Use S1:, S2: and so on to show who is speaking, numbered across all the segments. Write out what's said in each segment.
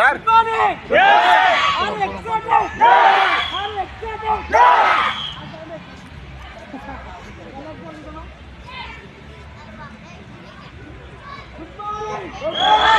S1: Sir? Yes!
S2: Good morning! Good morning!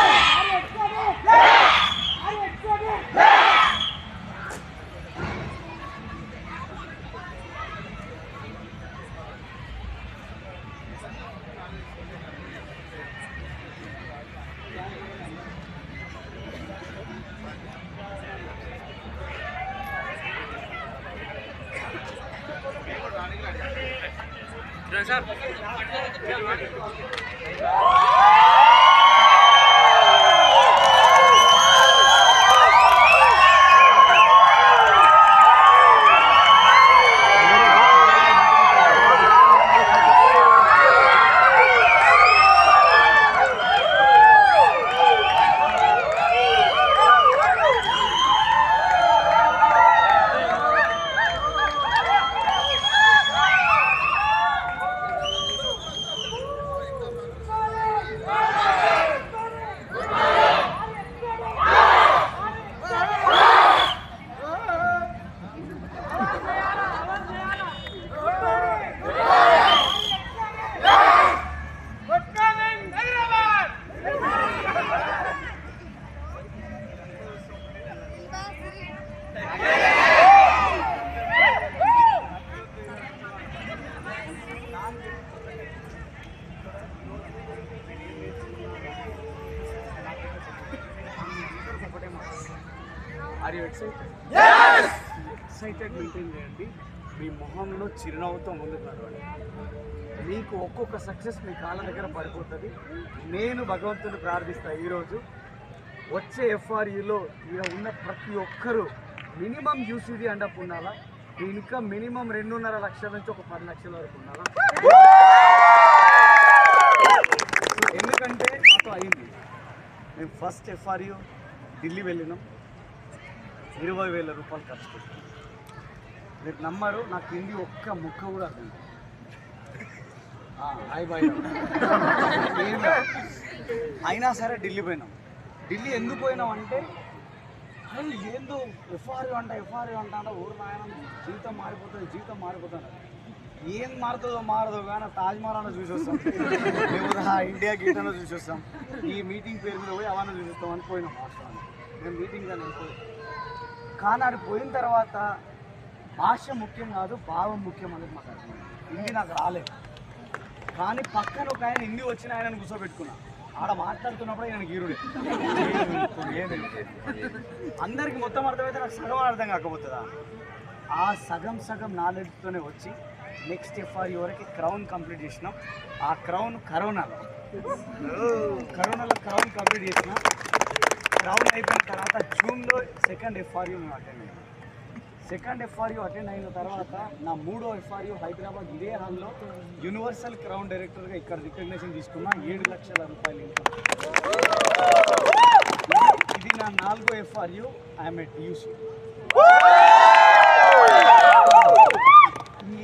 S2: Are excited maintain చేయండి. మీ మొహంలో చిరునవ్వుతో ముందుకు నడవండి మీకు ఒక్కొక్క సక్సెస్ మీ కాళ్ళ దగ్గర పడిపోతుంది. నేను భగవంతుని ప్రార్థిస్తాను ఈరోజు. వచ్చే ఎఫ్ఆర్యూలో ఇక్కడ ఉన్న ప్రతి ఒక్కరూ మినిమం యూసీడీ అండప్ ఉండాలా? ఇంకా మినిమం రెండున్నర లక్షల నుంచి ఒక పది లక్షల వరకు ఉండాలా? ఎందుకంటే మాతో అయింది. మేము ఫస్ట్ ఎఫ్ఆర్యూ ఢిల్లీ వెళ్ళినాం. ఇరవై వేల రూపాయలు ఖర్చు పెట్టాం. మీరు నమ్మరు నాకు హిందీ ఒక్క ముక్క కూడా అర్థం హాయ్ బాయ్ అయినా సరే ఢిల్లీ పోయినాం. ఢిల్లీ ఎందుకు పోయినాం అంటే అరే ఏందో ఎఫ్ఆర్యూ అంట ఎఫ్ఆర్యూ అంట అంటే ఊరు నాయన జీవితం మారిపోతుంది జీవితం మారిపోతుంది ఏం మారుతుందో మారదో కానీ తాజ్మహల్ అన్న చూసి వస్తాం లేకపోతే ఆ ఇండియా గేట్ అన్న చూసి వస్తాం ఈ మీటింగ్ పేరు మీద పోయి అవన్నీ చూసి వస్తాం అని పోయినాం. మేము మీటింగ్ అని వెళ్ళిపోయి కానీ అది పోయిన తర్వాత భాష ముఖ్యం కాదు భావం ముఖ్యం అనేది మాకు అర్థం. హిందీ నాకు రాలేదు. కానీ పక్కన ఒక ఆయన హిందీ వచ్చిన ఆయనను కూర్చోబెట్టుకున్నా. ఆడ మాట్లాడుతున్నప్పుడు ఆయన గీరుడే అందరికి మొత్తం అర్థమైతే నాకు సగం అర్థం కాకపోతుందా? ఆ సగం సగం నాలెడ్జ్తోనే వచ్చి నెక్స్ట్ ఎఫ్ఆర్ఈ వరకు క్రౌన్ కంప్లీట్ చేసినాం. ఆ క్రౌన్ కరోనాలో. కరోనాలో క్రౌన్ కంప్లీట్ చేసినాం. క్రౌన్ అయిపోయిన తర్వాత జూన్లో సెకండ్ ఎఫ్ఆర్ఈ మేము అటెండ్ అయ్యాం second F R U attend అయిన తర్వాత నా మూడో ఎఫ్ఆర్యూ హైదరాబాద్ ఇదే హాల్లో యూనివర్సల్ క్రౌన్ డైరెక్టర్గా ఇక్కడ రికగ్నేషన్ తీసుకున్నా ఏడు లక్షల రూపాయలు income. ఇది నా నాలుగో ఎఫ్ఆర్యూ. ఐఎమ్ ఎట్ యూసీ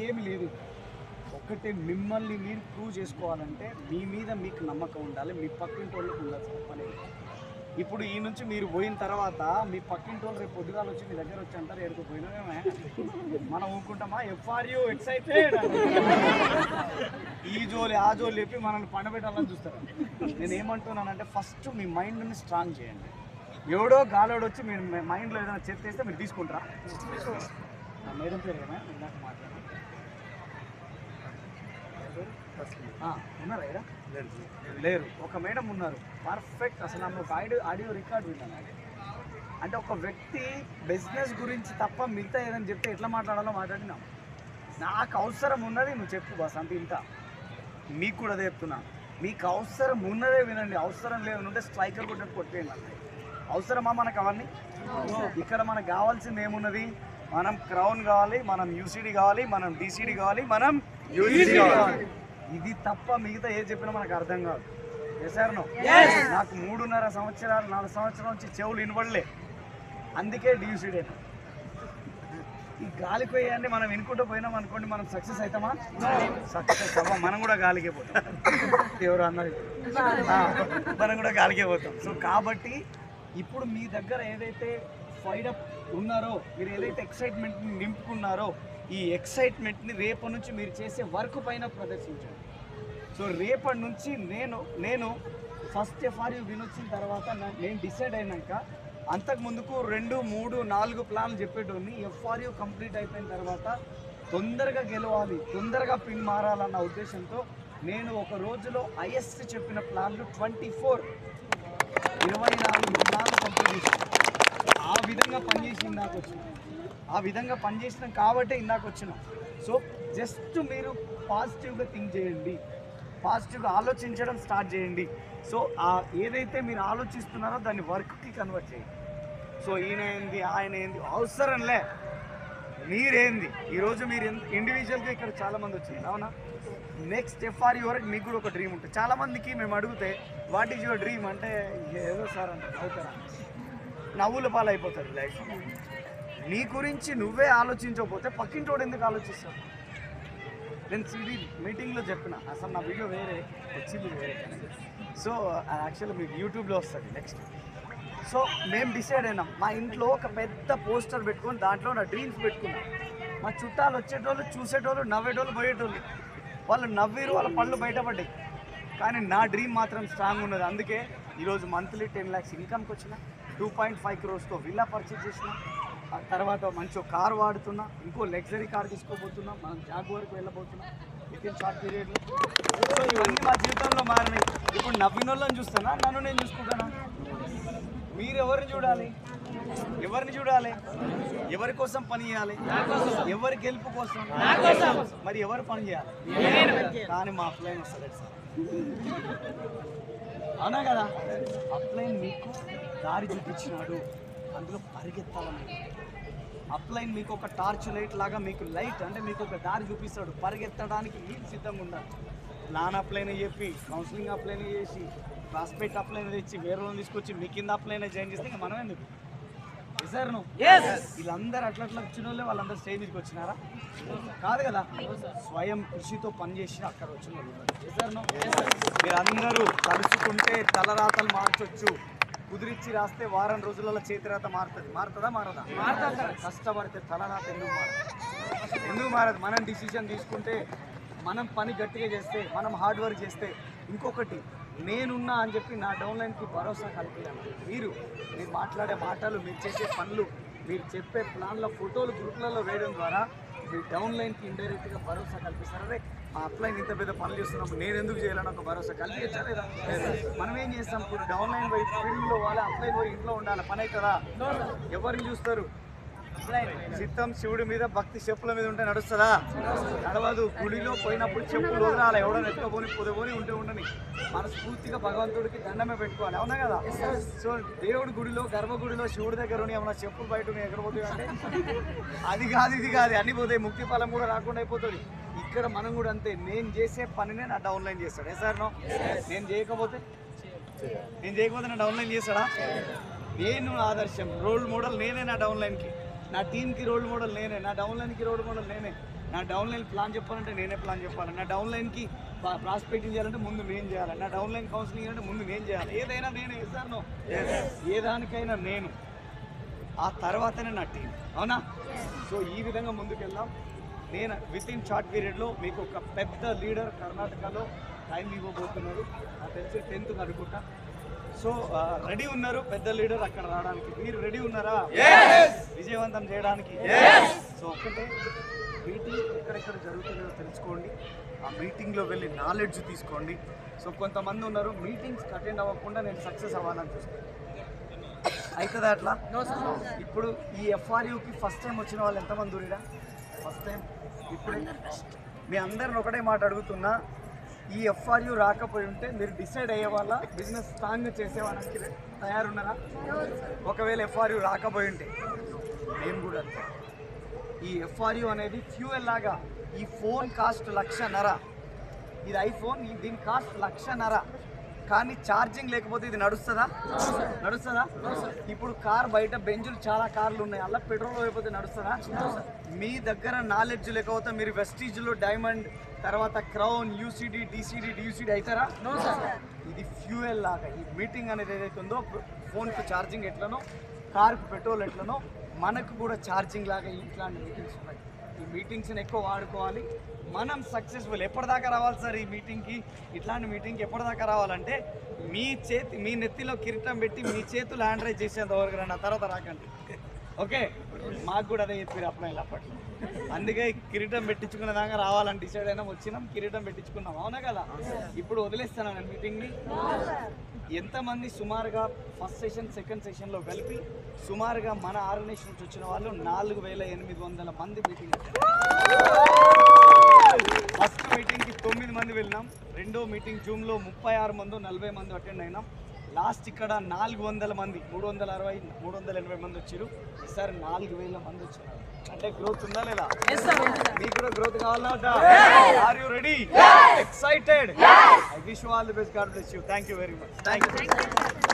S2: ఏమి లేదు. ఒక్కటే మిమ్మల్ని మీరు ప్రూవ్ చేసుకోవాలంటే మీ మీద మీకు నమ్మకం ఉండాలి. మీ పక్కింటి వాళ్ళకి ఉండాల్సిన పని. ఇప్పుడు ఈ నుంచి మీరు పోయిన తర్వాత మీ పక్కింటి వాళ్ళు రేపు పొద్దుగాలు వచ్చి మీ దగ్గర వచ్చి అంటారు ఎడుకు పోయినామే మనం ఊరుకుంటామా? ఎఫ్ఆర్యూ ఎక్సైటెడ్ ఈ జోలి ఆ జోలి చెప్పి మనల్ని పండబెట్టాలని చూస్తారు. నేను ఏమంటున్నానంటే ఫస్ట్ మీ మైండ్ని స్ట్రాంగ్ చేయండి. ఎవడో గాలోడు వచ్చి మీరు మైండ్లో ఏదైనా చెత్తేస్తే మీరు తీసుకుంటారా? నా మేడం పేరు ఏమైనా ఇందాక మాట్లాడారు. ఉన్నారా ఈడ? లేరు ఒక మేడం ఉన్నారు. పర్ఫెక్ట్ అసలు ఆమె ఒక ఆడియో ఆడియో రికార్డ్ విన్నాను అది. అంటే ఒక వ్యక్తి బిజినెస్ గురించి తప్ప మిగతా ఏదైనా చెప్తే ఎట్లా మాట్లాడాలో మాట్లాడినాం. నాకు అవసరం ఉన్నది నువ్వు చెప్పు బస్ అంత ఇంత. మీకు కూడా అదే చెప్తున్నా. మీకు అవసరం ఉన్నదే వినండి. అవసరం లేదు ఉంటే స్ట్రైకర్ కొట్టినట్టు కొట్టేయండి అంతే. అవసరమా మనకు అవన్నీ? ఇక్కడ మనకు కావాల్సింది ఏమున్నది? మనం క్రౌన్ కావాలి మనం యూసీడీ కావాలి మనం డిసిడి కావాలి మనం యూసీడీ కావాలి. ఇది తప్ప మిగతా ఏ చెప్పినా మనకు అర్థం కాదు. సార్ నాకు మూడున్నర సంవత్సరాలు నాలుగు సంవత్సరాల నుంచి చెవులు వినబడలే. అందుకే డియూసీడీ ఈ గాలికి పోయండి మనం వినుకుంటూ పోయినాం అనుకోండి మనం సక్సెస్ అవుతామా? సక్సెస్ అవ్వం. మనం కూడా గాలికే పోతాం. ఎవరు అన్నది మనం కూడా గాలికే పోతాం. సో కాబట్టి ఇప్పుడు మీ దగ్గర ఏదైతే ఫైడ్ అప్ ఉన్నారో మీరు ఏదైతే ఎక్సైట్మెంట్ని నింపుకున్నారో ఈ ఎక్సైట్మెంట్ని రేపటి నుంచి మీరు చేసే వర్క్ పైన ప్రదర్శించండి. సో రేపటి నుంచి నేను నేను ఫస్ట్ ఎఫ్ఆర్యూ వినొచ్చిన తర్వాత నేను డిసైడ్ అయినాక అంతకు ముందుకు రెండు మూడు నాలుగు ప్లాన్లు చెప్పేటోని ఎఫ్ఆర్యూ కంప్లీట్ అయిపోయిన తర్వాత తొందరగా గెలవాలి తొందరగా పిన్ మారాలన్న ఉద్దేశంతో నేను ఒక రోజులో హైయెస్ట్ చెప్పిన ప్లాన్లు ట్వంటీ ఫోర్ ఇరవై నాలుగు ప్లాన్లు కంప్లీట్ చేశాను. ఆ విధంగా పనిచేసి ఇందాక వచ్చినాం ఆ విధంగా పనిచేసినాం కాబట్టే ఇందాక వచ్చినాం సో జస్ట్ మీరు పాజిటివ్గా థింక్ చేయండి. పాజిటివ్గా ఆలోచించడం స్టార్ట్ చేయండి. సో ఆ ఏదైతే మీరు ఆలోచిస్తున్నారో దాన్ని వర్క్కి కన్వర్ట్ చేయండి. సో ఈయన ఏంది ఆయన ఏంది అవసరంలే మీరేంది? ఈరోజు మీరు ఇండివిజువల్గా ఇక్కడ చాలామంది వచ్చింది. అవునా? నెక్స్ట్ ఎఫ్ఆర్ వరకు మీకు కూడా ఒక డ్రీమ్ ఉంటుంది. చాలామందికి మేము అడిగితే వాట్ ఈజ్ యువర్ డ్రీమ్ అంటే ఏదో సార్ అంటే అవుతారా నవ్వుల పాలైపోతారు లైఫ్. నీ గురించి నువ్వే ఆలోచించకపోతే పక్కింటోడు ఎందుకు ఆలోచిస్తావు నేను సిడి మీటింగ్లో చెప్పిన. అసలు నా వీడియో వేరే వచ్చింది వేరే. సో యాక్చువల్గా మీకు యూట్యూబ్లో వస్తుంది నెక్స్ట్. సో మేము డిసైడ్ అయినాం. మా ఇంట్లో ఒక పెద్ద పోస్టర్ పెట్టుకొని దాంట్లో నా డ్రీమ్స్ పెట్టుకున్నాం. మా చుట్టాలు వచ్చేటోళ్ళు చూసేటోళ్ళు నవ్వేటోళ్ళు పోయేటోళ్ళు. వాళ్ళు నవ్విరు వాళ్ళ పళ్ళు బయటపడ్డాయి. కానీ నా డ్రీమ్ మాత్రం స్ట్రాంగ్ ఉన్నది. అందుకే ఈరోజు మంత్లీ టెన్ ల్యాక్స్ ఇన్కమ్కి వచ్చిన. టూ పాయింట్ ఫైవ్ క్రోర్స్తో విల్లా పర్చేజ్ చేసిన ఆ తర్వాత మంచి కార్ వాడుతున్నా ఇంకో లగ్జరీ కార్ తీసుకోబోతున్నా మనం జాగ్ వరకు వెళ్ళబోతున్నాం విత్ ఇన్ షార్ట్ పీరియడ్లో సో ఇవన్నీ మా జీవితంలో మారినాయి. ఇప్పుడు నవ్విన వాళ్ళని చూస్తానా? నన్ను నేను చూసుకుంటానా? మీరు ఎవరిని చూడాలి? ఎవరిని చూడాలి? ఎవరి కోసం పని చేయాలి? ఎవరి గెలుపు కోసం? మరి ఎవరు పని చేయాలి? కానీ మా అప్లైన్ వస్తుంది సార్. అవునా కదా? అప్లైన్ మీకు దారి చూపించినాడు. అందులో పరిగెత్తాలని. అప్లైన్ మీకు ఒక టార్చ్ లైట్ లాగా మీకు లైట్ అంటే మీకు ఒక దారి చూపిస్తాడు. పరిగెత్తడానికి మీరు సిద్ధంగా ఉండాలి? ప్లాన్ అప్లైన్ చెప్పి కౌన్సిలింగ్ అప్లైన్ చేసి ప్రాస్పెక్ట్ అప్లైన్ తెచ్చి వేరే వాళ్ళని తీసుకొచ్చి మీ కింద అప్లైన్ జాయిన్ చేస్తే ఇంకా మనం ఎందుకు? సార్ నువ్వు వీళ్ళందరూ అట్లా అట్లా వచ్చిన వాళ్ళే వాళ్ళందరూ స్టేజ్ మీదకి వచ్చినారా? కాదు కదా. స్వయం కృషితో పనిచేసి అక్కడ వచ్చిన వాళ్ళు సార్ మీరందరూ తలుచుకుంటే తలరాతలు మార్చొచ్చు. కుదిరిచ్చి రాస్తే వారం రోజులలో చేతిరాత మారుతుంది. మారుతుందా మారదా? కష్టపడితే తలరాత ఎందుకు మారదు? ఎందుకు మారదు? మనం డిసిషన్ తీసుకుంటే మనం పని గట్టిగా చేస్తే మనం హార్డ్ వర్క్ చేస్తే ఇంకొకటి నేనున్నా అని చెప్పి నా డౌన్లైన్కి భరోసా కల్పించాలి మీరు మీరు మాట్లాడే మాటలు మీరు చేసే పనులు మీరు చెప్పే ప్లాన్ల ఫోటోలు గ్రూప్లలో వేయడం ద్వారా మీ డౌన్లైన్కి ఇండైరెక్ట్గా భరోసా కల్పిస్తారు. అరే మా అప్లైన్ ఇంత పెద్ద పనులు చేస్తున్నాము నేను ఎందుకు చేయాలని ఒక భరోసా కల్పించా లేదా? మనం ఏం చేస్తాం? ఇప్పుడు డౌన్లైన్ పోయి ఫీల్డ్లో వాళ్ళ అప్లైన్ పోయి ఇంట్లో ఉండాలి. పని అవుతుందా? ఎవరిని చూస్తారు? చిత్తం శివుడి మీద భక్తి చెప్పుల మీద ఉంటే నడుస్తుందా? నడవదు. గుడిలో పోయినప్పుడు చెప్పులు వదలాలి. ఎవడో ఎత్తుకపోని పొదపోని ఉంటే ఉండని. మనస్ఫూర్తిగా భగవంతుడికి దండమే పెట్టుకోవాలి. అవునా కదా? సో దేవుడి గుడిలో గర్భగుడిలో శివుడి దగ్గర ఉండి ఏమన్నా చెప్పులు బయట ఉన్నాయి ఎక్కడ పోతాయి అంటే? అది కాదు ఇది కాదు. అన్ని పోతాయి. ముక్తి ఫలం కూడా రాకుండా అయిపోతుంది. ఇక్కడ మనం కూడా అంతే. నేను చేసే పనినే నా డౌన్లైన్ చేస్తాడు. ఏ సార్ నో? నేను చేయకపోతే? నేను చేయకపోతే నా డౌన్లైన్ చేస్తాడా? నేను ఆదర్శం. రోల్ మోడల్ నేనే నా డౌన్లైన్కి నా టీంకి రోల్ మోడల్ నేనే నా డౌన్లైన్కి రోల్ మోడల్ నేనే. నా డౌన్లైన్ ప్లాన్ చెప్పాలంటే నేనే ప్లాన్ చెప్పాలి. నా డౌన్లైన్కి ప్రాస్పెక్టింగ్ చేయాలంటే ముందు నేను చేయాలి. నా డౌన్లైన్ కౌన్సిలింగ్ అంటే ముందు నేను చేయాలి. ఏదైనా నేనే ఇస్తాను ఏ దానికైనా నేను. ఆ తర్వాతనే నా టీం అవునా? సో ఈ విధంగా ముందుకెళ్దాం. నేను విత్ ఇన్ షార్ట్ పీరియడ్లో మీకు ఒక పెద్ద లీడర్ కర్ణాటకలో టైం ఇవ్వబోతున్నారు. నాకు తెలిసి టెన్త్ అనుకుంటా. సో రెడీ ఉన్నారు పెద్ద లీడర్ అక్కడ రావడానికి. మీరు రెడీ ఉన్నారా? విజయవంతం చేయడానికి. సో ఒకటే మీటింగ్ ఎక్కడెక్కడ జరుగుతుందో తెలుసుకోండి. ఆ మీటింగ్లో వెళ్ళి నాలెడ్జ్ తీసుకోండి. సో కొంతమంది ఉన్నారు మీటింగ్స్కి అటెండ్ అవ్వకుండా నేను సక్సెస్ అవ్వాలని చూస్తాను అవుతుందా అట్లా? ఇప్పుడు ఈ ఎఫ్ఆర్యూకి ఫస్ట్ టైం వచ్చిన వాళ్ళు ఎంతమంది దూరిరా ఫస్ట్ టైం ఇప్పుడే? మీ అందరిని ఒకటే మాట అడుగుతున్నా ఈ ఎఫ్ఆర్యూ రాకపోయి ఉంటే మీరు డిసైడ్ అయ్యే వాళ్ళ బిజినెస్ స్ట్రాంగ్ చేసేవాళ్ళకి తయారున్నారా? ఒకవేళ ఎఫ్ఆర్యూ రాకపోయి ఉంటే. నేను కూడా ఈ ఎఫ్ఆర్యూ అనేది ఫ్యూయల్ లాగా ఈ ఫోన్ కాస్ట్ లక్షన్నర. ఇది ఐఫోన్ ఈ దీని కాస్ట్ లక్షన్నర. కానీ ఛార్జింగ్ లేకపోతే ఇది నడుస్తుందా? నడుస్తుందా? ఇప్పుడు కార్ బయట బెంజులు చాలా కార్లు ఉన్నాయి. అలా పెట్రోల్ అయిపోతే నడుస్తుందా? మీ దగ్గర నాలెడ్జ్ లేకపోతే మీరు వెస్టీజ్లో డైమండ్ తర్వాత crown U C D D C D D U C D అవుతారా ఇది ఫ్యూయల్ లాగా. ఈ మీటింగ్ అనేది ఏదైతే ఉందో ఫోన్కి ఛార్జింగ్ ఎట్లనో కార్కి పెట్రోల్ ఎట్లనో మనకు కూడా ఛార్జింగ్ లాగా ఇట్లాంటి మీటింగ్స్ ఉన్నాయి. ఈ మీటింగ్స్ని ఎక్కువ వాడుకోవాలి. మనం సక్సెస్ఫుల్ ఎప్పటిదాకా రావాలి సార్ ఈ మీటింగ్కి ఇట్లాంటి మీటింగ్కి ఎప్పటిదాకా రావాలంటే మీ చేతి మీ నెత్తిలో కిరీటం పెట్టి మీ చేతులు హ్యాండ్ రైజ్ చేసేంత వరకు రండి. ఆ తర్వాత రాకండి. ఓకే? మాకు కూడా అదే చెప్పారు అప్పుడు అప్పట్లో. అందుకే కిరీటం పెట్టించుకున్న దాకా రావాలని డిసైడ్ అయినా వచ్చినాం కిరీటం పెట్టించుకున్నాం. అవునా కదా? ఇప్పుడు వదిలేస్తాను నేను మీటింగ్ని ఎంతమంది సుమారుగా ఫస్ట్ సెషన్ సెకండ్ సెషన్లో కలిపి సుమారుగా మన ఆర్గనైజేషన్ నుంచి వచ్చిన వాళ్ళు నాలుగు వేల ఎనిమిది వందల మంది మీటింగ్ ఫస్ట్ మీటింగ్కి తొమ్మిది మంది వెళ్ళినాం. రెండో మీటింగ్ జూమ్లో ముప్పై ఆరు మంది నలభై మంది అటెండ్ అయినాం. లాస్ట్ ఇక్కడ నాలుగు వందల మంది మూడు వందల అరవై మూడు వందల ఎనభై మంది వచ్చారు ఈసారి నాలుగు వేల మంది వచ్చారు అంటే గ్రోత్ ఉందా లేదా? మీకు కూడా గ్రోత్ కావాలన్నా are you ready excited I wish all the best God bless you thank you very much thank you